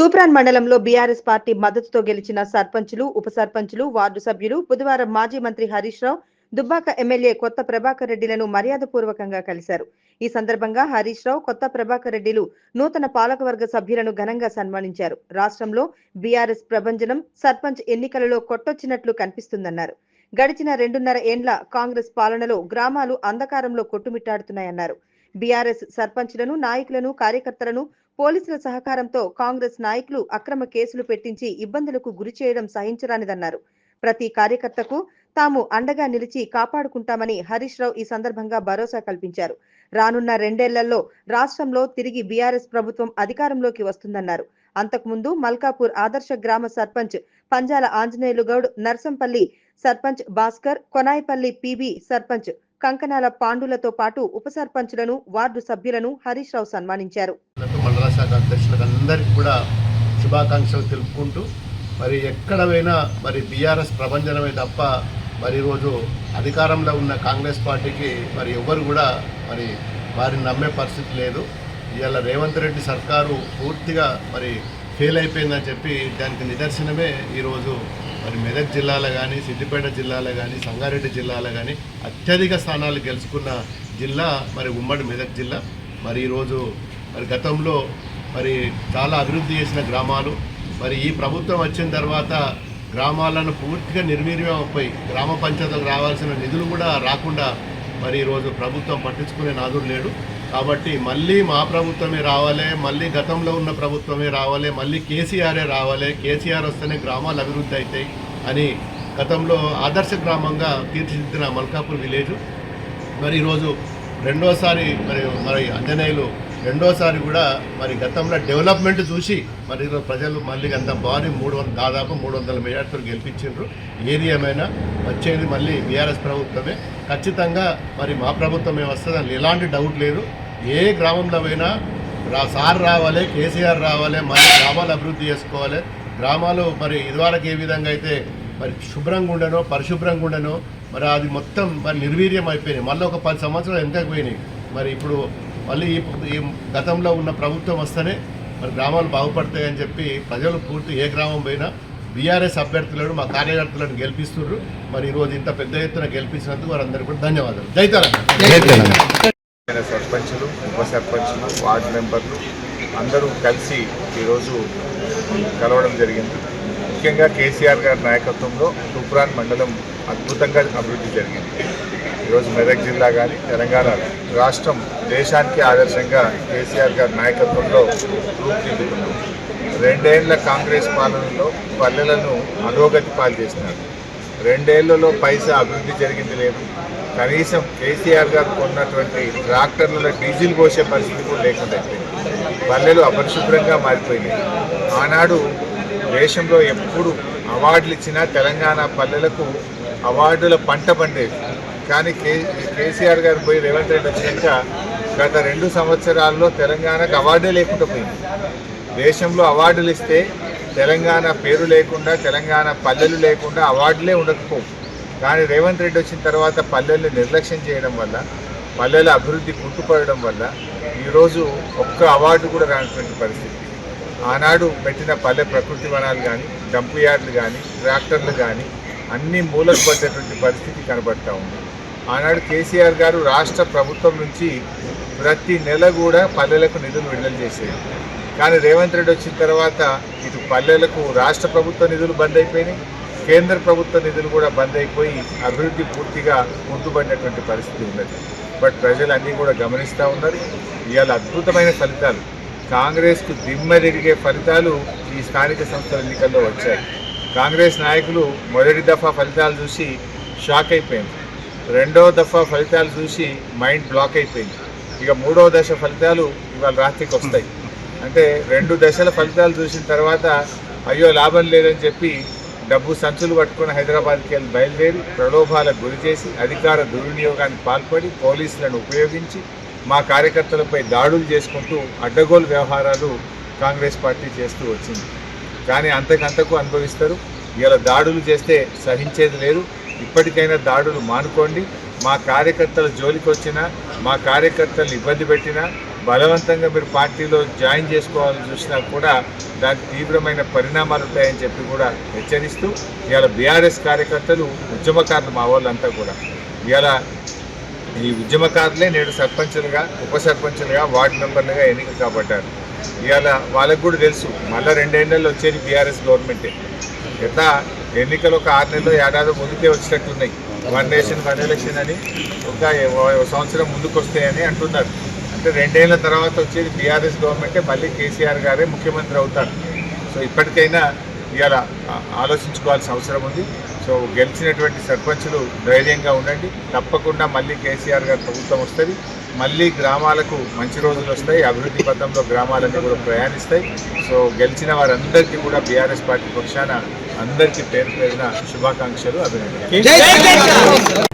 తూప్రాన్ మండలంలో BRS party మద్దతుతో గెలిచిన సర్పంచులు ఉప సర్పంచులు వార్డు సభ్యులు బుధవారం మాజీ మంత్రి హరీష్ రావు దుబ్బాక ఎమ్మెల్యే కొత్త ప్రభాకర్ రెడ్డిలను మర్యాదపూర్వకంగా కలిశారు. ఈ సందర్భంగా హరీష్ రావు కొత్త ప్రభాకర్ రెడ్డిలు నూతన పాలకవర్గ సభ్యులను ఘనంగా సన్మానించారు. రాష్ట్రంలో బీఆర్ఎస్ ప్రభంజనం సర్పంచ్ ఎన్నికలలో కొట్టొచ్చినట్లు కనిపిస్తుందన్నారు. గడిచిన రెండున్నర ఏండ్ల కాంగ్రెస్ పాలనలో గ్రామాలు అంధకారంలో కొట్టుమిట్టాడుతున్నాయన్నారు. బీఆర్ఎస్ సర్పంచ్లను నాయకులను కార్యకర్తలను పోలీసుల సహకారంతో కాంగ్రెస్ నాయకులు అక్రమ కేసులు పెట్టించి ఇబ్బందులకు గురి చేయడం సహించరానిదన్నారు. ప్రతి కార్యకర్తకు తాము అండగా నిలిచి కాపాడుకుంటామని హరీష్ రావు ఈ సందర్భంగా భరోసా కల్పించారు. రానున్న రెండేళ్ళలో రాష్ట్రంలో తిరిగి బీఆర్ఎస్ ప్రభుత్వం అధికారంలోకి వస్తుందన్నారు. అంతకుముందు మల్కాపూర్ ఆదర్శ గ్రామ సర్పంచ్ పంజాల ఆంజనేయులు గౌడ్ నర్సంపల్లి సర్పంచ్ భాస్కర్ కొనాయిపల్లి పిబి సర్పంచ్ కంకనాల పాండులతో పాటు ఉప సర్పంచులను వార్డు సభ్యులను హరీష్ రావు సన్మానించారు. శాఖ అధ్యక్షులకు అందరికీ కూడా శుభాకాంక్షలు తెలుపుకుంటూ మరి ఎక్కడ పోయినా మరి బీఆర్ఎస్ ప్రభంజనమే తప్ప మరి ఈరోజు అధికారంలో ఉన్న కాంగ్రెస్ పార్టీకి మరి ఎవరు కూడా మరి వారిని నమ్మే పరిస్థితి లేదు. ఇవాళ రేవంత్ రెడ్డి సర్కారు పూర్తిగా మరి ఫెయిల్ అయిపోయిందని చెప్పి దానికి నిదర్శనమే ఈరోజు మరి మెదక్ జిల్లాలో కానీ సిద్దిపేట జిల్లాలో కానీ సంగారెడ్డి జిల్లాలో కానీ అత్యధిక స్థానాలు గెలుచుకున్న జిల్లా మరి ఉమ్మడి మెదక్ జిల్లా. మరి ఈరోజు మరి గతంలో మరి చాలా అభివృద్ధి చేసిన గ్రామాలు. మరి ఈ ప్రభుత్వం వచ్చిన తర్వాత గ్రామాలను పూర్తిగా నిర్వీర్యం గ్రామ పంచాయతీలకు రావాల్సిన నిధులు కూడా రాకుండా మరి ఈరోజు ప్రభుత్వం పట్టించుకునే నాదుడు లేడు. కాబట్టి మళ్ళీ మా ప్రభుత్వమే రావాలి మళ్ళీ గతంలో ఉన్న ప్రభుత్వమే రావాలి మళ్ళీ కేసీఆరే రావాలి కేసీఆర్ వస్తేనే గ్రామాలు అభివృద్ధి అవుతాయి అని గతంలో ఆదర్శ గ్రామంగా తీర్చిదిద్దిన మల్కాపూర్ విలేజ్. మరి ఈరోజు రెండోసారి మరి మరి అంజనేయులు రెండోసారి కూడా మరి గతంలో డెవలప్మెంట్ చూసి మరి ప్రజలు మళ్ళీ అంత భారీ మూడు వందల దాదాపు మూడు వందల మెజార్టీతో గెలిపించారు ఏది ఏమైనా వచ్చేది మళ్ళీ బీఆర్ఎస్ ప్రభుత్వమే. ఖచ్చితంగా మరి మా ప్రభుత్వమే వస్తుంది ఎలాంటి డౌట్ లేదు. ఏ గ్రామంలో పోయినా రా సార్ రావాలి కేసీఆర్ రావాలి మరి గ్రామాలు అభివృద్ధి చేసుకోవాలి. గ్రామాలు మరి ఇదివరకు ఏ విధంగా అయితే మరి శుభ్రంగా ఉండనో పరిశుభ్రంగా ఉండనో మరి అది మొత్తం మరి నిర్వీర్యం అయిపోయినాయి. మళ్ళీ ఒక పది సంవత్సరాలు వెనకకి పోయినాయి. మరి ఇప్పుడు మళ్ళీ ఈ గతంలో ఉన్న ప్రభుత్వం వస్తేనే మరి గ్రామాలు బాగుపడతాయని చెప్పి ప్రజలు పూర్తి ఏ గ్రామం పోయినా బీఆర్ఎస్ అభ్యర్థులను మా కార్యకర్తలను గెలిపిస్తున్నారు. మరి ఈరోజు ఇంత పెద్ద ఎత్తున గెలిపించినందుకు వారందరికీ కూడా ధన్యవాదాలు. జై తెలంగాణ. అయిన సర్పంచులు ఉప సర్పంచులు వార్డు మెంబర్లు అందరూ కలిసి ఈరోజు కలవడం జరిగింది. ముఖ్యంగా కేసీఆర్ గారి నాయకత్వంలో తూప్రాన్ మండలం అద్భుతంగా అభివృద్ధి జరిగింది. ఈరోజు మెదక్ జిల్లా కానీ తెలంగాణ రాష్ట్రం దేశానికి ఆదర్శంగా కేసీఆర్ గారి నాయకత్వంలో రూపుదిద్దుకున్నాం రెండేళ్ళ కాంగ్రెస్ పాలనలో పల్లెలను అధోగతి పాలు చేసినారు. రెండేళ్ళలో పైసా అభివృద్ధి జరిగింది లేదు. కనీసం కేసీఆర్ గారు కొన్నటువంటి ట్రాక్టర్లలో డీజిల్ పోసే పరిస్థితి కూడా లేకుండా పల్లెలు అపరిశుభ్రంగా మారిపోయినాయి. ఆనాడు దేశంలో ఎప్పుడు అవార్డులు ఇచ్చినా తెలంగాణ పల్లెలకు అవార్డుల పంట పండేది. కానీ కే కేసీఆర్ గారు పోయి రేవంత్ రెడ్డి వచ్చినాక గత రెండు సంవత్సరాల్లో తెలంగాణకు అవార్డే లేకుండా పోయింది. దేశంలో అవార్డులు ఇస్తే తెలంగాణ పేరు లేకుండా తెలంగాణ పల్లెలు లేకుండా అవార్డులే ఉండకపోవు. కానీ రేవంత్ రెడ్డి వచ్చిన తర్వాత పల్లెల్ని నిర్లక్ష్యం చేయడం వల్ల పల్లెల అభివృద్ధి కుంటుపడడం వల్ల ఈరోజు ఒక్క అవార్డు కూడా రానటువంటి పరిస్థితి. ఆనాడు పెట్టిన పల్లె ప్రకృతి వనాలు కానీ డంప్ యార్డ్లు కానీ ట్రాక్టర్లు కానీ అన్ని మూలకు పడ్డటువంటి పరిస్థితి కనబడతా ఉంది. ఆనాడు కేసీఆర్ గారు రాష్ట్ర ప్రభుత్వం నుంచి ప్రతి నెల కూడా పల్లెలకు నిధులు విడుదల చేసేది కానీ రేవంత్ రెడ్డి వచ్చిన తర్వాత ఇటు పల్లెలకు రాష్ట్ర ప్రభుత్వ నిధులు బంద్ అయిపోయినాయి. కేంద్ర ప్రభుత్వ నిధులు కూడా బంద్ అయిపోయి అభివృద్ధి పూర్తిగా ముందుపడినటువంటి పరిస్థితి ఉన్నది. బట్ ప్రజలు అన్నీ కూడా గమనిస్తూ ఉన్నారు. ఇవాళ అద్భుతమైన ఫలితాలు. కాంగ్రెస్కు దిమ్మదిరిగే ఫలితాలు ఈ స్థానిక సంస్థల ఎన్నికల్లో వచ్చాయి. కాంగ్రెస్ నాయకులు మొదటి దఫా ఫలితాలు చూసి షాక్ అయిపోయింది. రెండవ దఫా ఫలితాలు చూసి మైండ్ బ్లాక్ అయిపోయింది. ఇక మూడవ దశ ఫలితాలు ఇవాళ రాత్రికి వస్తాయి. అంటే రెండు దశల ఫలితాలు చూసిన తర్వాత అయ్యో లాభం లేదని చెప్పి డబ్బు సంచులు పట్టుకుని హైదరాబాద్కి వెళ్ళి బయలుదేరి ప్రలోభాలకు గురి చేసి అధికార దుర్వినియోగానికి పాల్పడి పోలీసులను ఉపయోగించి మా కార్యకర్తలపై దాడులు చేసుకుంటూ అడ్డగోలు వ్యవహారాలు కాంగ్రెస్ పార్టీ చేస్తూ వచ్చింది. కానీ అంతకంతకు అనుభవిస్తారు. ఇలా దాడులు చేస్తే సహించేది లేదు ఇప్పటికైనా దాడులు మానుకోండి. మా కార్యకర్తల జోలికి వచ్చినా మా కార్యకర్తలు ఇబ్బంది పెట్టినా బలవంతంగా మీరు పార్టీలో జాయిన్ చేసుకోవాలని చూసినా కూడా దానికి తీవ్రమైన పరిణామాలు ఉంటాయని చెప్పి కూడా హెచ్చరిస్తూ ఇవాళ బీఆర్ఎస్ కార్యకర్తలు ఉద్యమకారులు మా వాళ్ళంతా కూడా. ఇవాళ ఈ ఉద్యమకారులే నేడు సర్పంచులుగా ఉప సర్పంచులుగా వార్డు మెంబర్లుగా ఎన్నిక కాబట్టారు. ఇవాళ వాళ్ళకు కూడా తెలుసు మళ్ళీ రెండేళ్ళలో వచ్చేది బీఆర్ఎస్ గవర్నమెంటే. ఎట్లా ఎన్నికలు ఒక ఆరు నెలలు ఏడాది ముందుకే వచ్చినట్టున్నాయి. వన్ నేషన్ వన్ ఎలక్షన్ అని ఒక సంవత్సరం ముందుకు వస్తాయని అంటున్నారు. అంటే రెండేళ్ళ తర్వాత వచ్చేది బీఆర్ఎస్ గవర్నమెంటే మళ్ళీ కేసీఆర్ గారే ముఖ్యమంత్రి అవుతారు. సో ఇప్పటికైనా ఇవాళ ఆలోచించుకోవాల్సిన అవసరం ఉంది. సో గెలిచినటువంటి సర్పంచులు ధైర్యంగా ఉండండి. తప్పకుండా మళ్ళీ కేసీఆర్ గారి ప్రభుత్వం వస్తుంది. మళ్ళీ గ్రామాలకు మంచి రోజులు వస్తాయి. అభివృద్ధి పథంలో గ్రామాలన్నీ కూడా ప్రయాణిస్తాయి. సో గెలిచిన వారందరికీ కూడా బీఆర్ఎస్ పార్టీ పక్షాన అందరికీ పేరు పేరున శుభాకాంక్షలు అభినందనలు.